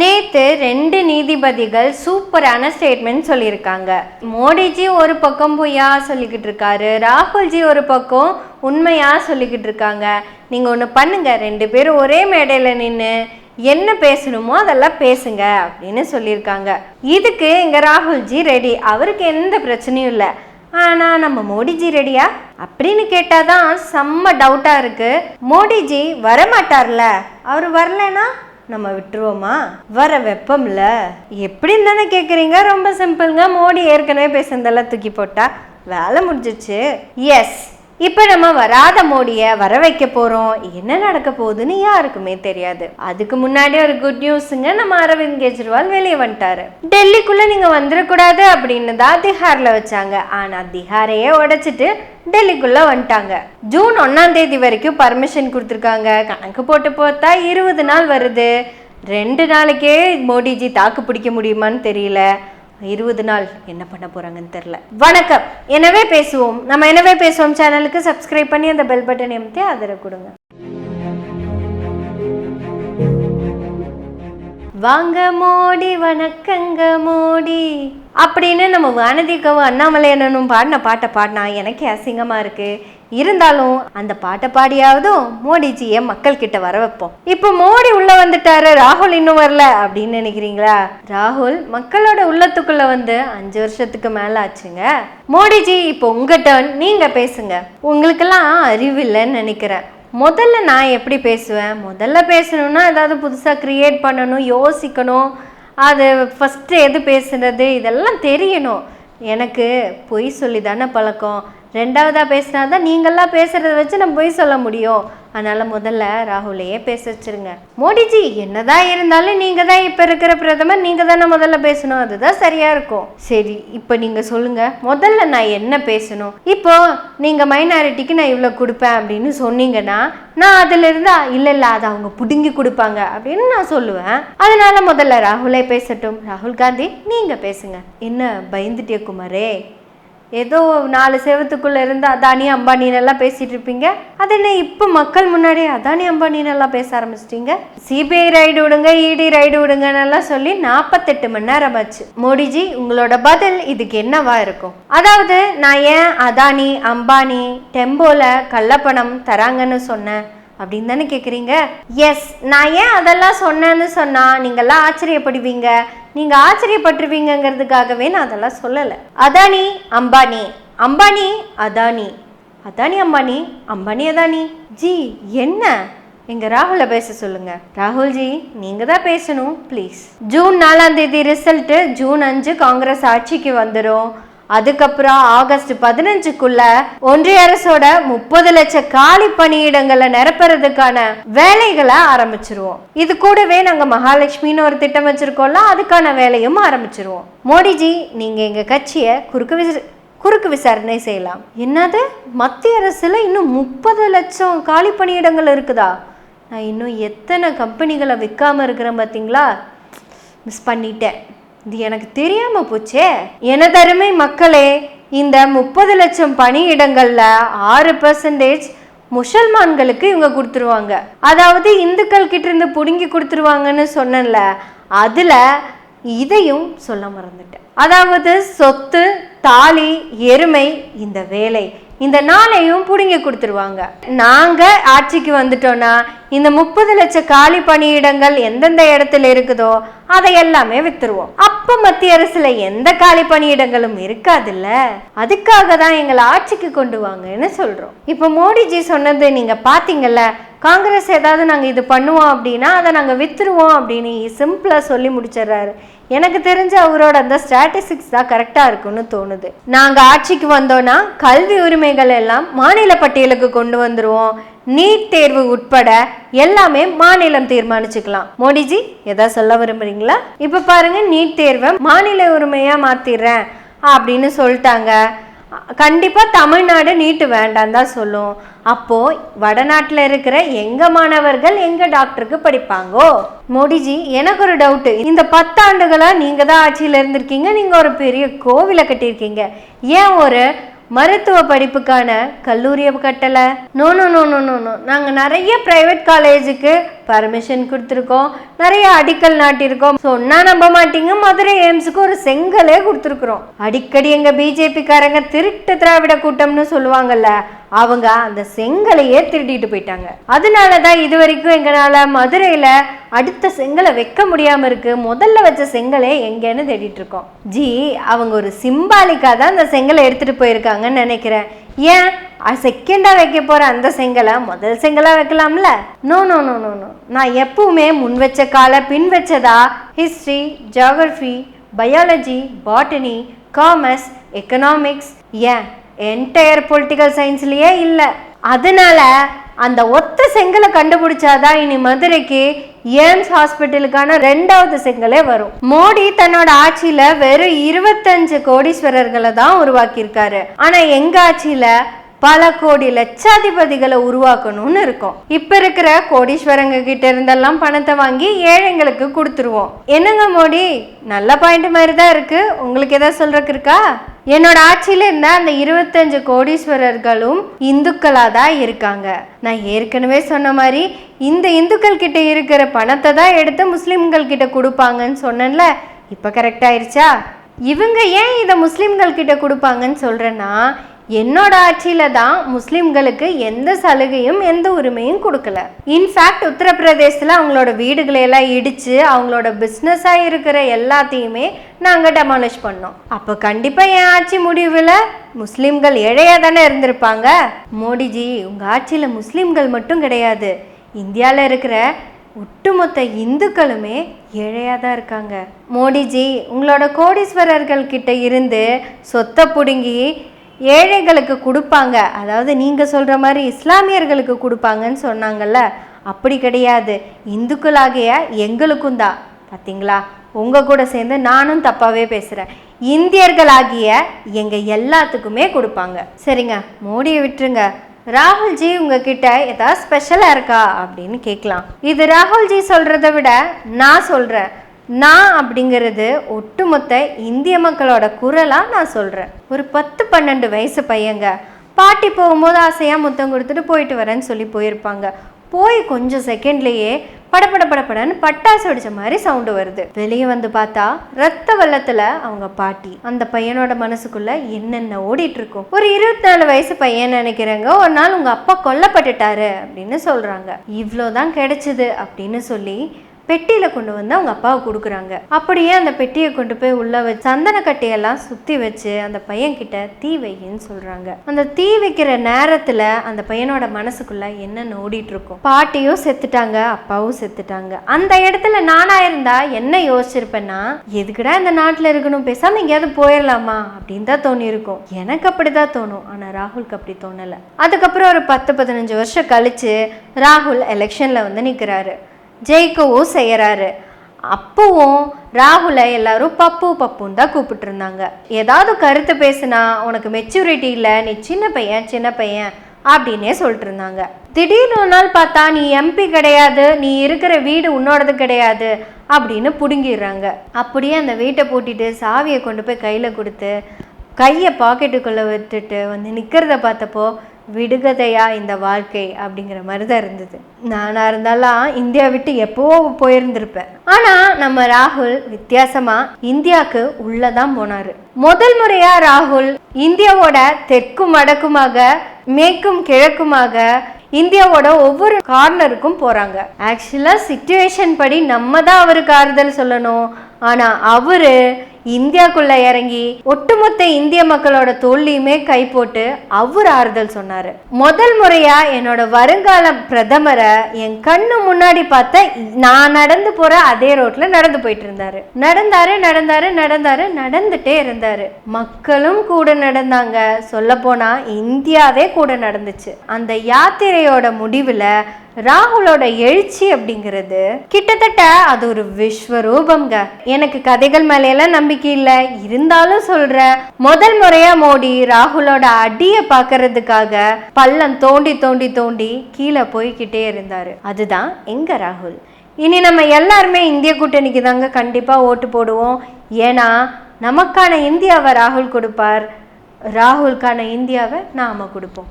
நேற்று ரெண்டு நீதிபதிகள் சூப்பரான ஸ்டேட்மெண்ட் சொல்லியிருக்காங்க. மோடிஜி ஒரு பக்கம் பொய்யா சொல்லிக்கிட்டு இருக்காரு. ராகுல்ஜி ஒரு பக்கம் உண்மையாக சொல்லிக்கிட்டு இருக்காங்க. நீங்கள் ஒன்று பண்ணுங்கள் ரெண்டு பேரும் ஒரே மேடையில் நின்று என்ன பேசணுமோ அதெல்லாம் பேசுங்க அப்படின்னு சொல்லியிருக்காங்க. இதுக்கு எங்கள் ராகுல்ஜி ரெடி அவருக்கு எந்த பிரச்சனையும் இல்லை. ஆனால் நம்ம மோடிஜி ரெடியா அப்படின்னு கேட்டால் தான் செம்ம டவுட்டாக இருக்குது மோடிஜி வரமாட்டார்ல. அவர் வரலன்னா நம்ம விட்டுருவோமா? வர வெப்பம்ல. எப்படின்னு தானே கேட்குறீங்க ரொம்ப சிம்பிளுங்க. மோடி ஏற்கனவே பேசுனதெல்லாம் தூக்கி போட்டா. வேலை முடிஞ்சிச்சு எஸ் இப்போ நம்ம வராத மோடியை வர வைக்க போகிறோம் என்ன நடக்க போகுதுன்னு யாருக்குமே தெரியாது. அதுக்கு முன்னாடி ஒரு குட் நியூஸுங்க நம்ம அரவிந்த் கெஜ்ரிவால் வெளியே வந்துட்டாரு. டெல்லிக்குள்ளே நீங்கள் வந்துடக்கூடாது அப்படின்னு தான் திஹாரில் வச்சாங்க. ஆனால் திஹாரையே உடைச்சிட்டு டெல்லிக்குள்ளே வந்துட்டாங்க. ஜூன் ஒன்றாம் தேதி வரைக்கும் பர்மிஷன் கொடுத்துருக்காங்க. கணக்கு போட்டு பார்த்தா இருபது நாள் வருது. ரெண்டு நாளைக்கே மோடிஜி தாக்கு பிடிக்க முடியுமான்னு தெரியல. இருபது நாள் என்ன பண்ண போறாங்கன்னு தெரியல. வணக்கம். எனவே பேசுவோம். நம்ம எனவே பேசுவோம்? சேனலுக்கு சப்ஸ்கிரைப் பண்ணி அந்த பெல் பட்டன் எம்தி ஆதரவு கொடுங்க. வாங்க மோடி வணக்கங்க மோடி. அப்படின்னு நம்ம வானதிக்கவும் அண்ணாமலையனும் பாடின பாட்டை பாடினா எனக்கே அசிங்கமா இருக்கு. இருந்தாலும் அந்த பாட்டை பாடியாவதும் மோடிஜியை மக்கள் கிட்ட வர வைப்போம் இப்போ மோடி உள்ள வந்துட்டாரு ராகுல் இன்னும் வரல அப்படின்னு நினைக்கிறீங்களா? ராகுல் மக்களோட உள்ளத்துக்குள்ள வந்து அஞ்சு வருஷத்துக்கு மேல ஆச்சுங்க. மோடிஜி இப்போ உங்க டர்ன் நீங்க பேசுங்க. உங்களுக்கெல்லாம் அறிவு இல்லைன்னு நினைக்கிறேன். முதல்ல நான் எப்படி பேசுவேன்? முதல்ல பேசணும்னா ஏதாவது புதுசாக க்ரியேட் பண்ணணும் யோசிக்கணும். அது ஃபஸ்ட்டு எது பேசுகிறது இதெல்லாம் தெரியணும். எனக்கு பொய் சொல்லி தானே பழக்கம். ரெண்டாவதாக பேசினா தான் நீங்கள்லாம் பேசுகிறத வச்சு நம்ம பொய் சொல்ல முடியும். அதனால் முதல்ல ராகுலையே பேச வச்சிருங்க. மோடிஜி என்னதான் இருந்தாலும் நீங்கள் தான் இப்போ இருக்கிற பிரதமர் நீங்கள் தானே முதல்ல பேசணும். அதுதான் சரியாக இருக்கும். சரி இப்போ நீங்கள் சொல்லுங்கள் முதல்ல நான் என்ன பேசணும்? இப்போ நீங்கள் மைனாரிட்டிக்கு நான் இவ்வளோ கொடுப்பேன் அப்படின்னு சொன்னீங்கன்னா நான் அதிலிருந்து இல்லை இல்லை அதை அவங்க பிடுங்கி கொடுப்பாங்க அப்படின்னு நான் சொல்லுவேன். அதனால் முதல்ல ராகுலே பேசட்டும். ராகுல் காந்தி நீங்கள் பேசுங்க. என்ன பயந்துட்டே குமாரே. ஏதோ நாலு செவத்துக்குள்ள இருந்து அதானி அம்பானின்னு எல்லாம் பேசிட்டு இருப்பீங்க. அது என்ன இப்போ மக்கள் முன்னாடி அதானி அம்பானின்னு எல்லாம் பேச ஆரம்பிச்சிட்டீங்க? சிபிஐ ரைடு விடுங்க இடி ரைடு விடுங்கன்னு எல்லாம் சொல்லி நாற்பத்தெட்டு மணி நேரம் ஆச்சு. மோடிஜி உங்களோட பதில் இதுக்கு என்னவா இருக்கும்? அதாவது நான் ஏன் அதானி அம்பானி டெம்போல கள்ளப்பணம் தராங்கன்னு சொன்னேன் அப்படின்னு தானே கேட்குறீங்க எஸ் நான் ஏன் அதெல்லாம் சொன்னேன்னு சொன்னால் நீங்கள்லாம் ஆச்சரியப்படுவீங்க. நீங்கள் ஆச்சரியப்பட்டுருவீங்கங்கிறதுக்காகவே நான் அதெல்லாம் சொல்லலை. அதானி அம்பானி. அம்பானி அதானி. அதானி அம்பானி. அம்பானி அதானி. ஜி என்ன? எங்க ராகுல பேச சொல்லுங்க. ராகுல்ஜி நீங்க தான் பேசணும் ப்ளீஸ் ஜூன் நாலாம் தேதி ரிசல்ட்டு ஜூன் அஞ்சு காங்கிரஸ் ஆட்சிக்கு வந்துடும் அதுக்கப்புறம் ஆகஸ்ட் பதினஞ்சுக்குள்ள ஒன்றிய அரசோட முப்பது லட்சம் காலி பணியிடங்களை நிரப்புறதுக்கான வேலைகளை ஆரம்பிச்சிருவோம். இது கூடவே நாங்க மகாலட்சுமின்னு ஒரு திட்டம் வச்சிருக்கோம்ல அதுக்கான வேலையும் ஆரம்பிச்சிருவோம். மோடிஜி நீங்க எங்க கட்சியை குறுக்கு விச குறுக்கு விசாரணை செய்யலாம். என்னது? மத்திய அரசுல இன்னும் முப்பது லட்சம் காலி பணியிடங்கள் இருக்குதா? நான் இன்னும் எத்தனை கம்பெனிகளை விற்காம இருக்கிறேன் பார்த்தீங்களா மிஸ் பண்ணிட்டேன். இது எனக்கு தெரியாம போச்சே. என தருமை மக்களே இந்த முப்பது லட்சம் பணியிடங்களில் ஆறு பர்சன்டேஜ் முசல்மான்களுக்கு இவங்க கொடுத்துருவாங்க. அதாவது இந்துக்கள் கிட்ட இருந்து பிடுங்கி கொடுத்துருவாங்கன்னு சொன்னேன்ல அதில் இதையும் சொல்ல மறந்துட்டேன். அதாவது சொத்து தாலி எருமை இந்த வேலை இந்த நாளையும் பிடுங்கி கொடுத்துருவாங்க. நாங்க ஆட்சிக்கு வந்துட்டோம்னா இந்த முப்பது லட்சம் காலி பணியிடங்கள் எந்தெந்த இடத்துல இருக்குதோ அதை எல்லாமே வித்துருவோம். அப்ப மத்திய அரசுல எந்த காலி பணியிடங்களும் இருக்காதுல்ல? அதுக்காக தான் எங்களை ஆட்சிக்கு கொண்டு வாங்கன்னு சொல்றோம். இப்போ மோடிஜி சொன்னது நீங்க பாத்தீங்கல்ல காங்கிரஸ் ஏதாவது நாங்கள் இது பண்ணுவோம் அப்படின்னா அதை நாங்கள் வித்துருவோம் அப்படின்னு சிம்பிளாக சொல்லி முடிச்சிடுறாரு. எனக்கு தெரிஞ்ச அவரோட அந்த ஸ்ட்ராட்டஜிக்ஸ் தான் கரெக்டாக இருக்கும்னு தோணுது. நாங்கள் ஆட்சிக்கு வந்தோன்னா கல்வி உரிமைகள் எல்லாம் மாநில பட்டியலுக்கு கொண்டு வந்துருவோம். நீட் தேர்வு உட்பட எல்லாமே மாநிலம் தீர்மானிச்சுக்கலாம். மோடிஜி எதாவது சொல்ல விரும்புறீங்களா? இப்போ பாருங்க நீட் தேர்வை மாநில உரிமையாக மாற்றிடுறேன் அப்படின்னு சொல்லிட்டாங்க. கண்டிப்பாக தமிழ்நாடு நீட்டு வேண்டாம் தான் சொல்லும். அப்போது வடநாட்டில் இருக்கிற எங்கள் மாணவர்கள் எங்கள் டாக்டருக்கு படிப்பாங்கோ? மோடிஜி எனக்கு ஒரு டவுட்டு இந்த பத்தாண்டுகளாக நீங்கள் தான் ஆட்சியில் இருந்திருக்கீங்க நீங்கள் ஒரு பெரிய கோவிலை கட்டியிருக்கீங்க. ஏன் ஒரு மருத்துவ படிப்புக்கான கல்லூரியை கட்டலை? No no no no no no நாங்கள் நிறைய ப்ரைவேட் காலேஜுக்கு பர்மிஷன் கொடுத்துருக்கோம். நிறைய அடிக்கல் நாட்டியிருக்கோம். சொன்னால் நம்ப மாட்டீங்க. மதுரை எய்ம்ஸுக்கு ஒரு செங்கலே கொடுத்துருக்குறோம். அடிக்கடி எங்கள் பிஜேபிக்காரங்க திருட்டு திராவிட கூட்டம்னு சொல்லுவாங்கல்ல அவங்க அந்த செங்கலையே திருடிட்டு போயிட்டாங்க. அதனால தான் இது வரைக்கும் எங்களால் மதுரையில் அடுத்த செங்கலை வைக்க முடியாமல் இருக்கு. முதல்ல வச்ச செங்கலே எங்கேன்னு தேடிட்டு இருக்கோம் ஜி அவங்க ஒரு சிம்பாலிக்காக தான் அந்த செங்கலை எடுத்துகிட்டு போயிருக்காங்கன்னு நினைக்கிறேன். ஏன்? செகண்டாக வைக்க போகிற அந்த செங்கலை முதல் செங்கலாக வைக்கலாம்ல? No no no no no நான் எப்பவுமே முன் வச்ச காலை பின் வச்சதா? History geography biology botany commerce economics ஏன்? என்டையர் பொலிட்டிக்கல் சயின்ஸ்லேயே இல்லை. அதனால அந்த ஒத்த செங்கலை கண்டுபிடிச்சாதான் இனி மதுரைக்கு ஏம்ஸ் ஹாஸ்பிட்டலுக்கான ரெண்டாவது செங்கலே வரும். மோடி தன்னோட ஆட்சியில வெறும் இருபத்தஞ்சு கோடீஸ்வரர்களை தான் உருவாக்கியிருக்காரு. ஆனா எங்க ஆட்சியில பல கோடி லட்சாதிபதிகளை உருவாக்கணும்னு இருக்கும். இப்ப இருக்கிற கோடீஸ்வரங்க கிட்ட இருந்தெல்லாம் பணத்தை வாங்கி ஏழைங்களுக்கு கொடுத்துருவோம். என்னங்க மோடி? நல்ல பாயிண்ட் மாதிரி தான் இருக்கு. உங்களுக்கு எதாவது சொல்றதுக்கு இருக்கா? என்னோட ஆட்சியில இருந்த அந்த இருபத்தஞ்சு கோடீஸ்வரர்களும் இந்துக்களா தான் இருக்காங்க. நான் ஏற்கனவே சொன்ன மாதிரி இந்த இந்துக்கள் கிட்ட இருக்கிற பணத்தை தான் எடுத்து முஸ்லிம்கள் கிட்ட கொடுப்பாங்கன்னு சொன்னேன்ல. இப்ப கரெக்ட் ஆயிருச்சா? இவங்க ஏன் இதை முஸ்லிம்கள் கிட்ட கொடுப்பாங்கன்னு சொல்றேன்னா என்னோட ஆட்சியில தான் முஸ்லிம்களுக்கு எந்த சலுகையும் எந்த உரிமையும் கொடுக்கல. இன்ஃபேக்ட் உத்தரப்பிரதேசத்தில் அவங்களோட வீடுகளை எல்லாம் இடிச்சு அவங்களோட பிஸ்னஸாக இருக்கிற எல்லாத்தையுமே நாங்கள் டெமாலிஷ் பண்ணோம். அப்போ கண்டிப்பாக என் ஆட்சி முடிவில் முஸ்லிம்கள் ஏழையாக தானே இருந்திருப்பாங்க? மோடிஜி உங்கள் ஆட்சியில் முஸ்லிம்கள் மட்டும் கிடையாது. இந்தியாவில் இருக்கிற ஒட்டுமொத்த இந்துக்களுமே ஏழையாக தான் இருக்காங்க. மோடிஜி உங்களோட கோடீஸ்வரர்கள் கிட்ட இருந்து சொத்தை பிடுங்கி ஏழைகளுக்கு கொடுப்பாங்க. அதாவது நீங்கள் சொல்கிற மாதிரி இஸ்லாமியர்களுக்கு கொடுப்பாங்கன்னு சொன்னாங்கல்ல அப்படி கிடையாது. இந்துக்களாகிய எங்களுக்கும் தான். பார்த்தீங்களா உங்கள் கூட சேர்ந்து நானும் தப்பாகவே பேசுகிறேன் இந்தியர்களாகிய எங்கள் எல்லாத்துக்குமே கொடுப்பாங்க. சரிங்க மோடியை விட்டுருங்க. ராகுல்ஜி உங்ககிட்ட ஏதாவது ஸ்பெஷலாக இருக்கா? அப்படின்னு கேட்கலாம். இது ராகுல்ஜி சொல்கிறத விட நான் சொல்கிறேன் நான் அப்படிங்கிறது ஒட்டுமொத்த இந்திய மக்களோட குரலாக நான் சொல்கிறேன் ஒரு பத்து பன்னெண்டு வயசு பையங்க. பாட்டி போகும்போது ஆசையாக முத்தம் கொடுத்துட்டு போயிட்டு வரேன்னு சொல்லி போயிருப்பாங்க. போய் கொஞ்சம் செகண்ட்லேயே படபட படபடன்னு பட்டாசு வெடிச்ச மாதிரி சவுண்டு வருது. வெளியே வந்து பார்த்தா ரத்த வெள்ளத்தில் அவங்க பாட்டி. அந்த பையனோட மனசுக்குள்ள என்னென்ன ஓடிட்டு இருக்கும். ஒரு இருபத்தி நாலு வயசு பையன் நினைக்கிறேங்க. ஒரு நாள் உங்க அப்பா கொல்லப்பட்டுட்டாரு அப்படின்னு சொல்றாங்க. இவ்வளோதான் கிடைச்சது அப்படின்னு சொல்லி பெட்டியில கொண்டு வந்து அவங்க அப்பாவை கொடுக்குறாங்க. அப்படியே அந்த பெட்டியை கொண்டு போய் உள்ள வச்சு சந்தன கட்டையெல்லாம் சுத்தி வச்சு அந்த பையன் கிட்ட தீ வையின்னு சொல்றாங்க. அந்த தீ வைக்கிற நேரத்துல அந்த பையனோட மனசுக்குள்ள என்னென்ன ஓடிட்டு இருக்கும் பாட்டியும் செத்துட்டாங்க அப்பாவும் செத்துட்டாங்க. அந்த இடத்துல நானா இருந்தா என்ன யோசிச்சிருப்பேன்னா எதுக்குடா இந்த நாட்டுல இருக்கணும் பேசாம எங்கேயாவது போயிடலாமா அப்படின்னு தான் தோணி இருக்கும் எனக்கு அப்படிதான் தோணும். ஆனா ராகுலுக்கு அப்படி தோணல. அதுக்கப்புறம் ஒரு பத்து பதினஞ்சு வருஷம் கழிச்சு ராகுல் எலெக்ஷன்ல வந்து நிக்கிறாரு. ஜெயிக்கவும் செய்கிறாரு அப்பவும் ராகுலை எல்லாரும் பப்பு பப்புன்னு தான் கூப்பிட்டு இருந்தாங்க ஏதாவது கருத்து பேசுனா உனக்கு மெச்சூரிட்டி இல்லை நீ சின்ன பையன் சின்ன பையன் அப்படின்னே சொல்லிட்டு இருந்தாங்க திடீர்னு ஒரு நாள் பார்த்தா நீ எம்பி கிடையாது நீ இருக்கிற வீடு உன்னோடது கிடையாது அப்படின்னு புடுங்கிடுறாங்க. அப்படியே அந்த வீட்டை பூட்டிட்டு சாவியை கொண்டு போய் கையில் கொடுத்து கையை பாக்கெட்டுக்குள்ளே விட்டுட்டு வந்து நிற்கிறத பார்த்தப்போ விடுகதையா இந்த வாழ்க்கை அப்படிங்கிற மாதிரி தான் இருந்தது. நானாக இருந்தாலும் இந்தியா விட்டு எப்போவோ போயிருந்திருப்பேன். ஆனால் நம்ம ராகுல் வித்தியாசமா இந்தியாவுக்கு உள்ளதான் போனாரு. முதல் முறையா ராகுல் இந்தியாவோட தெற்கும் வடக்குமாக மேற்கும் கிழக்குமாக இந்தியாவோட ஒவ்வொரு கார்னருக்கும் போறாங்க. ஆக்சுவலா சுச்சுவேஷன் படி நம்ம தான் அவருக்கு ஆறுதல் சொல்லணும். ஆனால் அவரு இந்தியாக்குள்ளே இறங்கி ஒட்டுமொத்த இந்திய மக்களோட தோல்லையுமே கை போட்டு அவர் ஆறுதல் சொன்னார். முதல் முறையாக என்னோட வருங்கால பிரதமரை என் கண்ணு முன்னாடி பார்த்த நான் நடந்து போகிற அதே ரோட்டில் நடந்து போயிட்டு இருந்தாரு. நடந்தாரு நடந்தாரு நடந்தாரு நடந்துட்டே இருந்தாரு. மக்களும் கூட நடந்தாங்க. சொல்லப்போனால் இந்தியாவே கூட நடந்துச்சு. அந்த யாத்திரையோட முடிவில் ராகுலோட எழுச்சி அப்படிங்கிறது கிட்டத்தட்ட அது ஒரு விஸ்வரூபங்க எனக்கு கதைகள் மேலையெல்லாம் நம்பிக்கை இல்லை. இருந்தாலும் சொல்றேன் முதல் முறையா மோடி ராகுலோட அடியை பார்க்கறதுக்காக பள்ளம் தோண்டி தோண்டி தோண்டி கீழே போய்கிட்டே இருந்தாரு. அதுதான் எங்க ராகுல்? இனி நம்ம எல்லாருமே இந்திய கூட்டணிக்கு தாங்க கண்டிப்பாக ஓட்டு போடுவோம். ஏன்னா நமக்கான இந்தியாவை ராகுல் கொடுப்பார். ராகுலுக்கான இந்தியாவை நாம கொடுப்போம்.